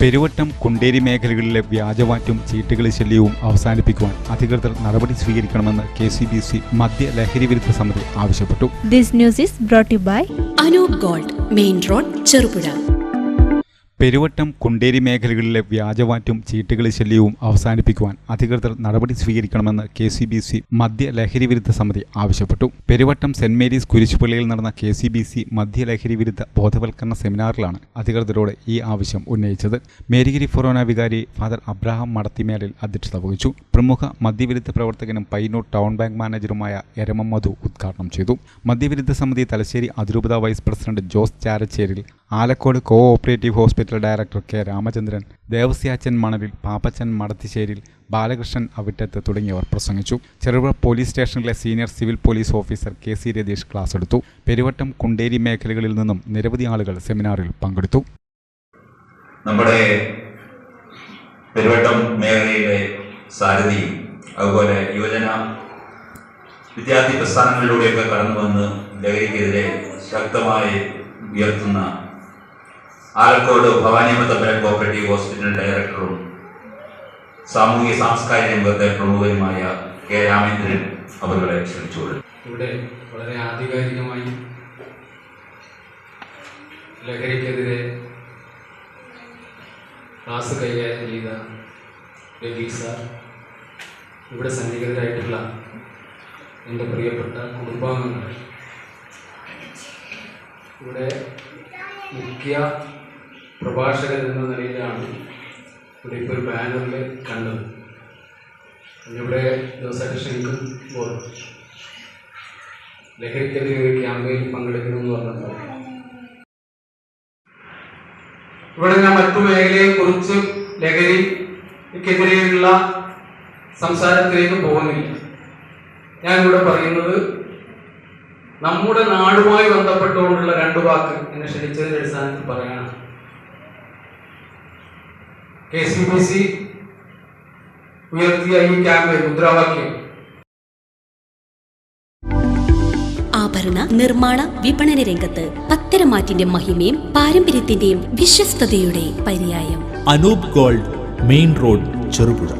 പെരുവട്ടം കുണ്ടേരി മേഖലകളിലെ വ്യാജവാറ്റും ചീട്ടുകളി ശല്യവും അവസാനിപ്പിക്കുവാൻ അധികൃതർ നടപടി സ്വീകരിക്കണമെന്ന് കെ സി ബി സി മദ്യ ലഹരി വിരുദ്ധ സമിതി ആവശ്യപ്പെട്ടു. This news is brought to by Anoop gold main road Cherupuzha Peruvattam Kunderi മേഖലകളിലെ വ്യാജവാറ്റും ചീട്ടുകളി ശല്യവും അവസാനിപ്പിക്കുവാൻ അധികൃതർ നടപടി സ്വീകരിക്കണമെന്ന് കെ സി ബി സി മദ്യ ലഹരി വിരുദ്ധ സമിതി ആവശ്യപ്പെട്ടു. പെരുവട്ടം സെന്റ് മേരീസ് കുരിശുപള്ളിയിൽ നടന്ന കെ സി ബി സി മദ്യ ലഹരി വിരുദ്ധ ബോധവൽക്കരണ സെമിനാറിലാണ് അധികൃതരോട് ഈ ആവശ്യം ഉന്നയിച്ചത്. മേരിഗിരി ഫൊറോന വികാരി ഫാദർ അബ്രാഹാം മടത്തിമേലിൽ അധ്യക്ഷത വഹിച്ചു. പ്രമുഖ മദ്യവിരുദ്ധ പ്രവർത്തകനും പയ്യന്നൂർ ടൗൺ ബാങ്ക് മാനേജറുമായ എരമം മധു ഉദ്ഘാടനം ചെയ്തു. മദ്യവിരുദ്ധ സമിതി തലശ്ശേരി അതിരൂപത vice president Jose Charachcheril Alakode co operative hospital director K Ramachandran Devasyachan Manalil Pappachan Madathisseril Balakrishnan Avittath തുടങ്ങിയവർ പ്രസംഗിച്ചു. ചെറുപുഴ പോലീസ് സ്റ്റേഷനിലെ senior civil police officer K C Ratheesh class എടുത്തു. പെരുവട്ടം കുണ്ടേരി മേഖലകളിൽ നിന്നും നിരവധി ആളുകൾ സെമിനാറിൽ പങ്കെടുത്തു. നമ്മുടെ പെരുവട്ടം മേഖലയിലെ സാരഥി അതുപോലെ യുവജന വിദ്യാർത്ഥി പ്രസ്ഥാനങ്ങളിലൂടെയൊക്കെ കടന്നു വന്ന് ലഹരിക്കെതിരെ ശക്തമായി ഉയർത്തുന്ന ആലക്കോട് ഭവാനി തമ്പലം കോപ്പറേറ്റീവ് ഹോസ്പിറ്റൽ ഡയറക്ടറും സാമൂഹ്യ സാംസ്കാരിക രംഗത്തെ പ്രമുഖരുമായ കെ രാമേന്ദ്രൻ അവരുടെ ക്ഷണിച്ചുകൊള്ളും ഇവിടെ വളരെ ആധികാരികമായി ലഹരിക്കെതിരെ ക്ലാസ് കൈകാര്യം ചെയ്ത രവി സാർ ഇവിടെ സന്നിഹിതരായിട്ടുള്ള എന്റെ പ്രിയപ്പെട്ട കുടുംബാംഗങ്ങൾ ഇവിടെ മുഖ്യ പ്രഭാഷകൻ എന്ന നിലയിലാണ് ഇവിടെ ഇപ്പോൾ ഒരു ബാനറിൽ കണ്ടത്. ഇവിടെ ദിവസമായിട്ട് ക്ഷണിക്കുമ്പോൾ ലഹരിക്കെതിരെ ഒരു ക്യാമ്പയിൻ പങ്കെടുക്കണമെന്ന് പറഞ്ഞിട്ടുണ്ട്. ഇവിടെ ഞാൻ മറ്റു മേഖലയെ കുറിച്ച് ലഹരിക്കെതിരെയുള്ള സംസാരത്തിലേക്ക് പോകുന്നില്ല. ഞാനിവിടെ പറയുന്നത് നമ്മുടെ നാടുമായി ബന്ധപ്പെട്ടുകൊണ്ടുള്ള രണ്ടു വാക്ക് എന്നെ ക്ഷണിച്ചതിന്റെ അടിസ്ഥാനത്തിൽ പറയണം. കെ സി ബി സി ഉയർത്തിയ ഈ ക്യാമ്പയിൻ മുദ്രാവാക്യം. ആഭരണ നിർമ്മാണ വിപണന രംഗത്ത് പത്തരമാറ്റിന്റെ മഹിമയും പാരമ്പര്യത്തിന്റെയും വിശ്വസ്തയുടെ പര്യായം. Anoop gold main road Cherupuzha.